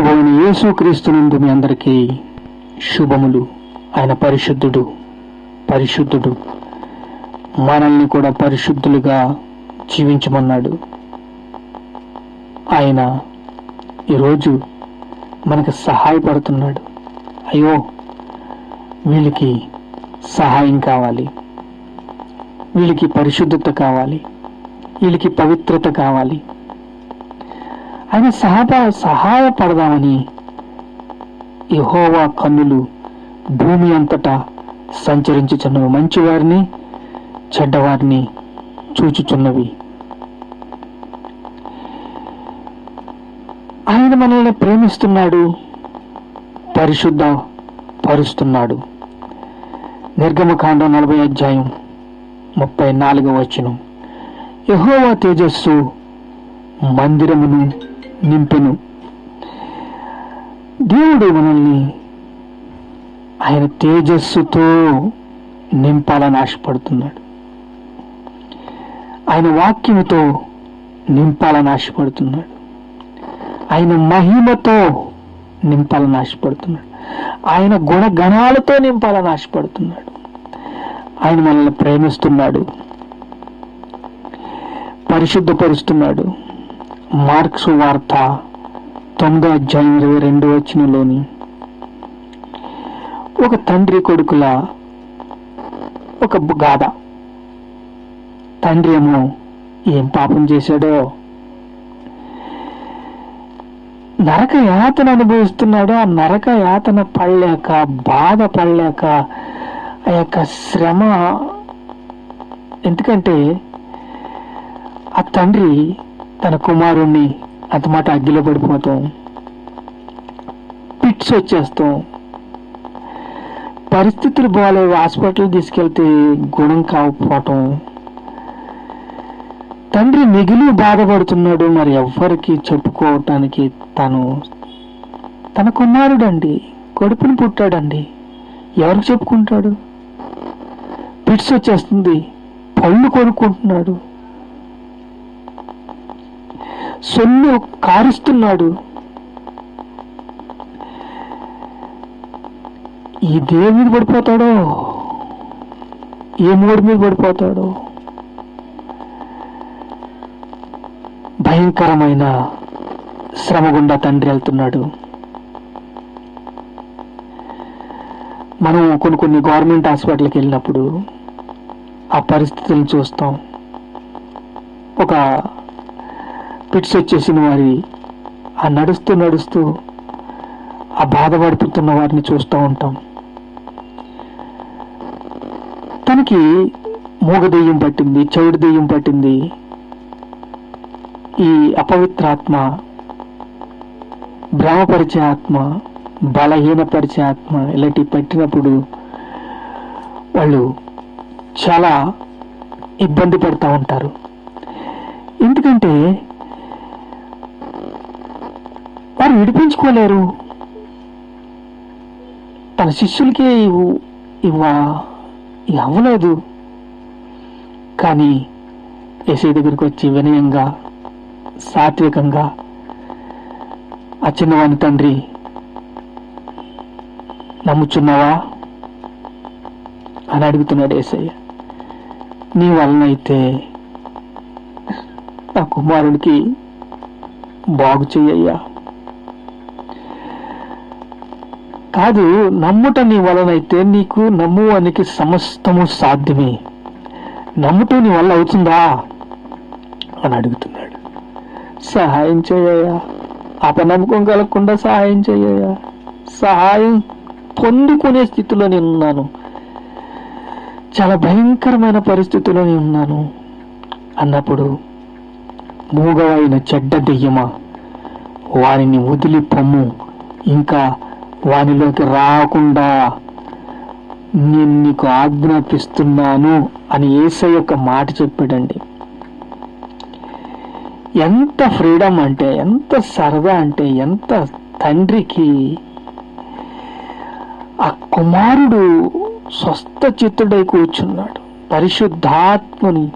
ప్రభువైన యేసుక్రీస్తునందు మీ అందరికీ శుభములు. ఆయన పరిశుద్ధుడు పరిశుద్ధుడు. మనల్ని కూడా పరిశుద్ధులుగా జీవించమన్నాడు. ఆయన ఈరోజు మనకు సహాయపడుతున్నాడు. అయ్యో వీళ్ళకి సహాయం కావాలి. వీళ్ళకి పరిశుద్ధత కావాలి. వీళ్ళకి పవిత్రత కావాలి. ఆయన సహాయ సహాయపడదామని యహోవా కన్నులు భూమి అంతటా సంచరించుచున్నవి. మంచివారిని చెడ్డవారిని చూచుచున్నవి. ఆయన మనల్ని ప్రేమిస్తున్నాడు పరిశుద్ధ పరుస్తున్నాడు నిర్గమకాండం నలభై అధ్యాయం ముప్పై నాలుగవ వచనం. యహోవా తేజస్సు మందిరమును నింపెను. దేవుడు మనల్ని ఆయన తేజస్సుతో నింపాలని ఆశపడుతున్నాడు. ఆయన వాక్యముతో నింపాలని ఆశపడుతున్నాడు. ఆయన మహిమతో నింపాలని ఆశపడుతున్నాడు. ఆయన గుణగణాలతో నింపాలని ఆశపడుతున్నాడు. ఆయన మనల్ని ప్రేమిస్తున్నాడు. పరిశుద్ధపరుస్తున్నాడు. మార్క్స్ వార్త తొమ్మిదో అధ్యాయం ఇరవై రెండు వచ్చినలోని ఒక తండ్రి కొడుకుల ఒక గాథ తండ్రి ఏమో ఏం పాపం చేశాడో? నరక యాతన అనుభవిస్తున్నాడో? ఆ నరక యాతన పడలేక బాధ పడలేక ఆ యొక్క శ్రమ ఎందుకంటే ఆ తండ్రి తన కుమారుణ్ణి అతమాట అగ్గిలో పడిపోతాం. పిట్స్ వచ్చేస్తాం. పరిస్థితులు బాగాలేవు హాస్పిటల్ తీసుకెళ్తే గుణం కాకపోవటం. తండ్రి మిగిలి బాధపడుతున్నాడు. మరి ఎవ్వరికి చెప్పుకోవటానికి తను తన కుమారుడండి. కొడుకుని పుట్టాడండి. ఎవరికి చెప్పుకుంటాడు? పిట్స్ వచ్చేస్తుంది. పళ్ళు కొనుక్కుంటున్నాడు. సొమ్ము కారుస్తున్నాడు. ఈ దేవుడి మీద పడిపోతాడో? ఏ మూడు మీద పడిపోతాడో? భయంకరమైన శ్రమ గుండా తండ్రి వెళ్తున్నాడు. మనం కొన్ని కొన్ని గవర్నమెంట్ హాస్పిటల్కి వెళ్ళినప్పుడు ఆ పరిస్థితులను చూస్తాం. ఒక పిట్స్ వచ్చేసిన వారి ఆ నడుస్తూ నడుస్తూ ఆ బాధపడుతున్న వారిని చూస్తూ ఉంటాం. తనకి మూగ దెయ్యం పట్టింది చెవిడి దెయ్యం పట్టింది. ఈ అపవిత్రాత్మ భ్రమపరిచే ఆత్మ బలహీనపరిచే ఆత్మ ఇలాంటివి పట్టినప్పుడు వాళ్ళు చాలా ఇబ్బంది పడుతూ ఉంటారు. ఎందుకంటే వారు విడిపించుకోలేరు. తన శిష్యులకే ఇవ్వు- ఇవ్వ అవ్వలేదు కానీ ఎస్ఐ దగ్గరికి వచ్చి వినయంగా సాత్వికంగా ఆ చిన్నవాని తండ్రి నమ్ముచున్నావా? అని అడుగుతున్నాడు ఏసయ్య నీ వలనైతే నా కుమారుడికి బాగు చెయ్యయ్యా. కాదు నమ్ముట నీ వలనైతే నీకు నమ్మువానికి సమస్తము సాధ్యమే. నమ్ముట నీ వల్ల అవుతుందా? అని అడుగుతున్నాడు. సహాయం చేయయా అపనమ్మకం కలగకుండా సహాయం చేయయా సహాయం పొందుకునే స్థితిలో నేను ఉన్నాను. చాలా భయంకరమైన పరిస్థితిలో నేను ఉన్నాను. అన్నప్పుడు మూగవైన చెడ్డ దెయ్యమా? వారిని వదిలి పొమ్ము ఇంకా వానిలోకి రాకుండా నేను నీకు ఆజ్ఞాపిస్తున్నాను అని ఏసై యొక్క మాట చెప్పాడండి. ఎంత ఫ్రీడమ్ అంటే ఎంత సరదా అంటే ఎంత తండ్రికి ఆ కుమారుడు స్వస్థ చిత్తుడై కూర్చున్నాడు. పరిశుద్ధాత్మని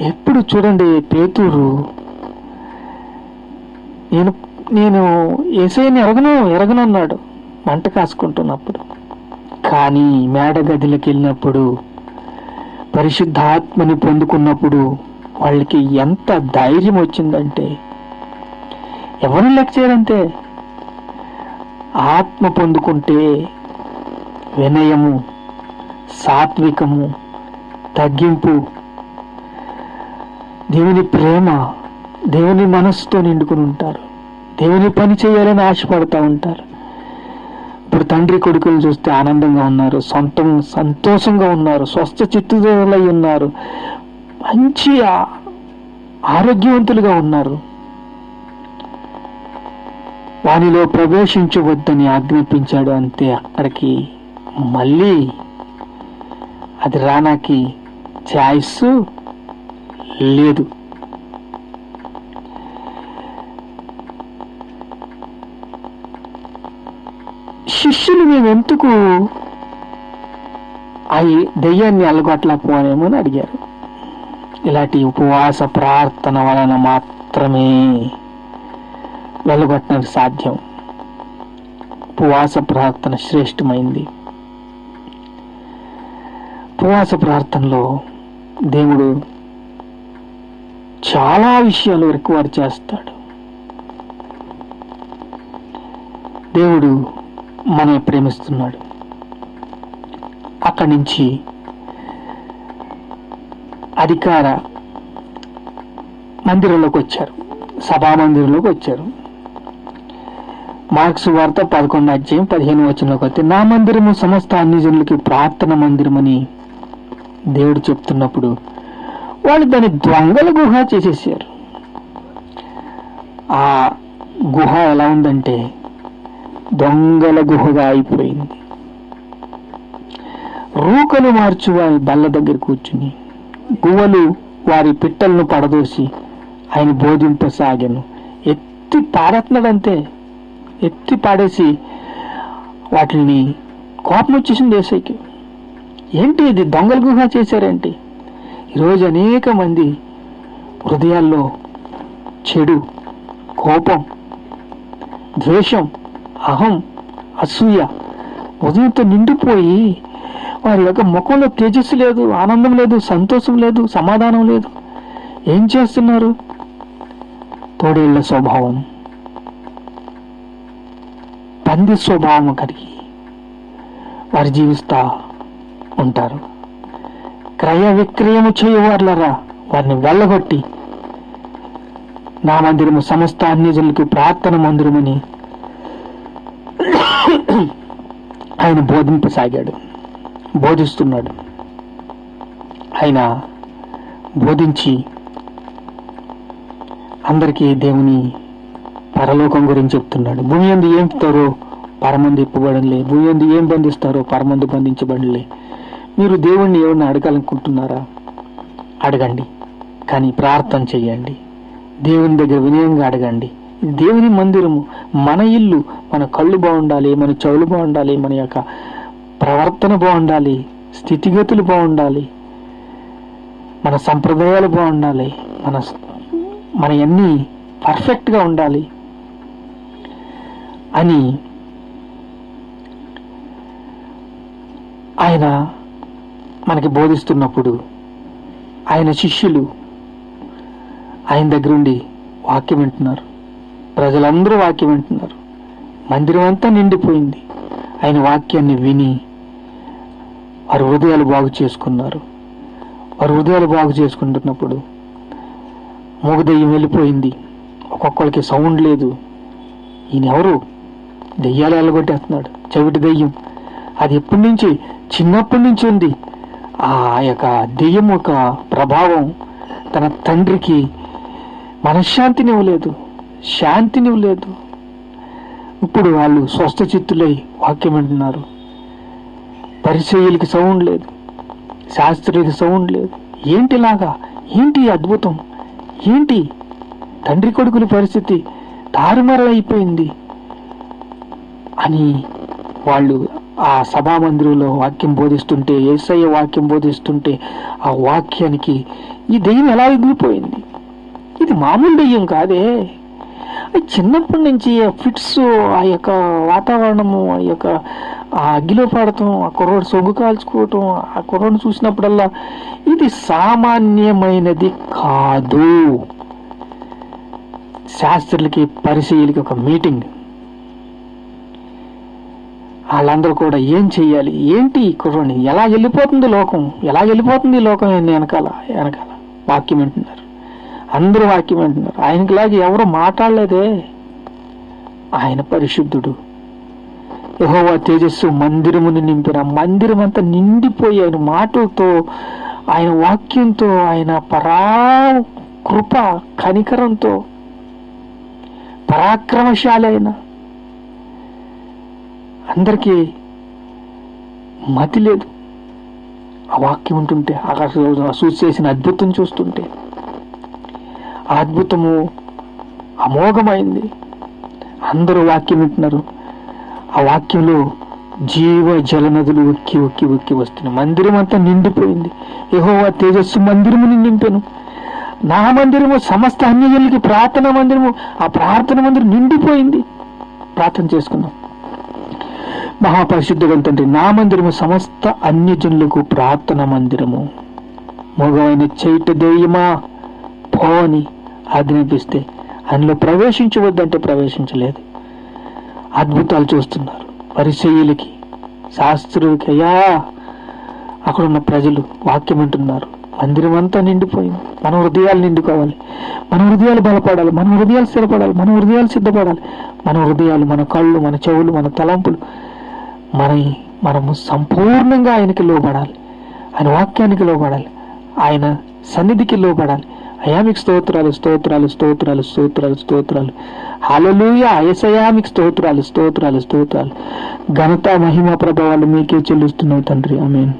ఎప్పుడు చూడండి పేతురు నేను నేను ఏసైని ఎరగను ఎరగనున్నాడు మంట కాసుకుంటున్నప్పుడు. కానీ మేడ గదిలోకి వెళ్ళినప్పుడు పరిశుద్ధాత్మని పొందుకున్నప్పుడు వాళ్ళకి ఎంత ధైర్యం వచ్చిందంటే ఎవరు లెక్క చేయరంతే? ఆత్మ పొందుకుంటే వినయము సాత్వికము తగ్గింపు దేవుని ప్రేమ దేవుని మనస్సుతో నిండుకుని ఉంటారు. దేవుని పని చేయాలని ఆశపడుతూ ఉంటారు. ఇప్పుడు తండ్రి కొడుకులు చూస్తే ఆనందంగా ఉన్నారు సొంతం సంతోషంగా ఉన్నారు స్వస్థ చిత్తుదలై ఉన్నారు మంచి ఆరోగ్యవంతులుగా ఉన్నారు. వానిలో ప్రవేశించవద్దని ఆజ్ఞాపించాడు అంతే అక్కడికి మళ్ళీ అది రానాకి ఛాయిస్ లేదు. శిష్యులు మేము ఎందుకు ఆ దెయ్యాన్ని అల్లగొట్టలేకపోనేమో అని అడిగారు. ఇలాంటి ఉపవాస ప్రార్థన వలన మాత్రమే వెళ్ళగొట్టడానికి సాధ్యం. ఉపవాస ప్రార్థన శ్రేష్టమైంది. ఉపవాస ప్రార్థనలో దేవుడు చాలా విషయాలు రికవర్ చేస్తాడు. దేవుడు మనల్ని ప్రేమిస్తున్నాడు. అక్కడి నుంచి అధికార మందిరంలోకి వచ్చారు. సభా మందిరంలోకి వచ్చారు. మార్క్స్ వార్త పదకొండు అధ్యాయం పదిహేను వచనంలోకి వస్తే నా మందిరము సమస్త అన్ని జనులకి ప్రార్థన మందిరమని దేవుడు చెప్తున్నప్పుడు వాళ్ళు దాన్ని దొంగల గుహ చేసేసారు. ఆ గుహ ఎలా ఉందంటే దొంగల గుహగా అయిపోయింది. రూకలు మార్చు వారి బల్ల దగ్గర కూర్చుని గువ్వలు వారి పిట్టలను పడదోసి ఆయన బోధింపసాగాను. ఎత్తి పాడేస్తున్నాడంతే ఎత్తి పాడేసి వాటిని కోపం వచ్చేసింది ఏసైకి. ఏంటి ఇది దొంగల గుహ చేశారేంటి? ఈరోజు అనేక మంది హృదయాల్లో చెడు కోపం ద్వేషం అహం అసూయ. ఉదయంతో నిండిపోయి వారి యొక్క ముఖంలో తేజస్సు లేదు ఆనందం లేదు సంతోషం లేదు సమాధానం లేదు. ఏం చేస్తున్నారు? తోడేళ్ళ స్వభావం. పంది స్వభావం కలిగి వారు జీవిస్తా ఉంటారు. క్రయ విక్రయము చేయవార్లరా వారిని వెళ్ళగొట్టి నా మందిరము సమస్త అన్యజనులకు ప్రార్థన మందిరమని ఆయన బోధింపసాగాడు బోధిస్తున్నాడు. ఆయన బోధించి అందరికీ దేవుని పరలోకం గురించి చెప్తున్నాడు. భూమి ఎందు ఏం ఇస్తారో పరమందు ఇప్పబడలే భూమి ఎందు ఏం బంధిస్తారో పరమందు బంధించబడలే మీరు దేవుణ్ణి ఎవరిని అడగాలనుకుంటున్నారా? అడగండి. కానీ ప్రార్థన చేయండి. దేవుని దగ్గర వినయంగా అడగండి. దేవుని మందిరము మన ఇల్లు మన కళ్ళు బాగుండాలి మన చెవులు బాగుండాలి మన యొక్క ప్రవర్తన బాగుండాలి స్థితిగతులు బాగుండాలి మన సంప్రదాయాలు బాగుండాలి మన మన అన్నీ పర్ఫెక్ట్గా ఉండాలి అని ఆయన మనకి బోధిస్తున్నప్పుడు ఆయన శిష్యులు ఆయన దగ్గరుండి వాక్యం వింటున్నారు. ప్రజలందరూ వాక్యం వింటున్నారు. మందిరం అంతా నిండిపోయింది. ఆయన వాక్యాన్ని విని వారి హృదయాలు బాగు చేసుకున్నారు. వారి హృదయాలు బాగు చేసుకుంటున్నప్పుడు మూగదయ్యం వెళ్ళిపోయింది. ఒక్కొక్కరికి సౌండ్ లేదు. ఈయన ఎవరు? దెయ్యాలు వెళ్ళగొట్టేస్తున్నాడు చెవిటి దెయ్యం. అది ఎప్పటి నుంచి? చిన్నప్పటి నుంచి ఉంది. ఆ యొక్క దెయ్యం యొక్క ప్రభావం తన తండ్రికి మనశ్శాంతినివ్వలేదు శాంతినివ్వలేదు ఇప్పుడు వాళ్ళు స్వస్థ చిత్తులై వాక్యం వింటున్నారు పరిచయులకి సౌండ్ లేదు. శాస్త్రులకి సౌండ్ లేదు. ఏంటిలాగా ఏంటి అద్భుతం? ఏంటి? తండ్రి కొడుకుల పరిస్థితి తారుమారు అయిపోయింది అని వాళ్ళు ఆ సభా మందిరంలో వాక్యం బోధిస్తుంటే ఏసయ్య వాక్యం బోధిస్తుంటే ఆ వాక్యానికి ఈ దెయ్యం ఎలా ఎగిరిపోయింది? ఇది మామూలు దెయ్యం కాదే. చిన్నప్పటి నుంచి ఆ ఫిట్స్ ఆ యొక్క వాతావరణము ఆ యొక్క ఆ అగ్గిలో పడటం ఆ కుర్రోడు సొగ్గు కాల్చుకోవటం ఆ కుర్రోడు చూసినప్పుడల్లా ఇది సామాన్యమైనది కాదు. శాస్త్రులకి పరిశీలికి ఒక మీటింగ్. వాళ్ళందరూ కూడా ఏం చెయ్యాలి? ఏంటి ఈ కుర్రోని ఎలా వెళ్ళిపోతుంది లోకం? ఎలా వెళ్ళిపోతుంది లోకం? వెనకాల వెనకాల. వాక్యం వింటున్నారు. అందరూ వాక్యం వింటున్నారు. ఆయనకిలాగా ఎవరు మాట్లాడలేదే. ఆయన పరిశుద్ధుడు. యహోవా తేజస్సు మందిరముని నింపిన మందిరం అంతా నిండిపోయి ఆయన మాటలతో ఆయన వాక్యంతో ఆయన పరా కృప కనికరంతో పరాక్రమశాలి అయిన అందరికీ మతి లేదు. ఆ వాక్యం ఉంటుంటే ఆకాశ సూచి చేసిన అద్భుతం చూస్తుంటే అద్భుతము అమోఘమైంది. అందరూ వాక్యం వింటున్నారు. ఆ వాక్యంలో జీవ జల నదులు ఉక్కి ఉక్కి ఉక్కి వస్తున్నాయి. మందిరం అంతా నిండిపోయింది. యెహోవా తేజస్సు మందిరముని నింపెను. నా మందిరము సమస్త అన్యజనులకి ప్రార్థన మందిరము ఆ ప్రార్థన మందిరం నిండిపోయింది. ప్రార్థన చేసుకున్నాం మహాపరిశుద్ధుడు తండ్రి నా మందిరము సమస్త అన్యజనులకు ప్రార్థన మందిరము. మగవైన చైట దెయ్యమా? పోని. ఆజ్ఞాపిస్తే. అందులో ప్రవేశించవద్దంటే ప్రవేశించలేదు. అద్భుతాలు చూస్తున్నారు. పరిచయులకి శాస్త్రులకి అయ్యా! అక్కడ ఉన్న ప్రజలు వాక్యం వింటున్నారు. మందిరం అంతా నిండిపోయింది. మన హృదయాలు నిండుకోవాలి. మన హృదయాలు బలపడాలి. మన హృదయాలు స్థిరపడాలి. మన హృదయాలు సిద్ధపడాలి. మన హృదయాలు మన కళ్ళు మన చెవులు మన తలంపులు మన మనము సంపూర్ణంగా ఆయనకి లోబడాలి. ఆయన వాక్యానికి లోబడాలి. ఆయన సన్నిధికి లోబడాలి. అయామిక్ స్తోత్రాలు స్తోత్రాలు స్తోత్రాలు స్తోత్రాలు స్తోత్రాలు. హలలుయ ఎసయామిక్ స్తోత్రాలు స్తోత్రాలు స్తోత్రాలు. ఘనత మహిమ ప్రభావాలు మీకే చెల్లిస్తున్నాయి తండ్రి. ఆమేన్.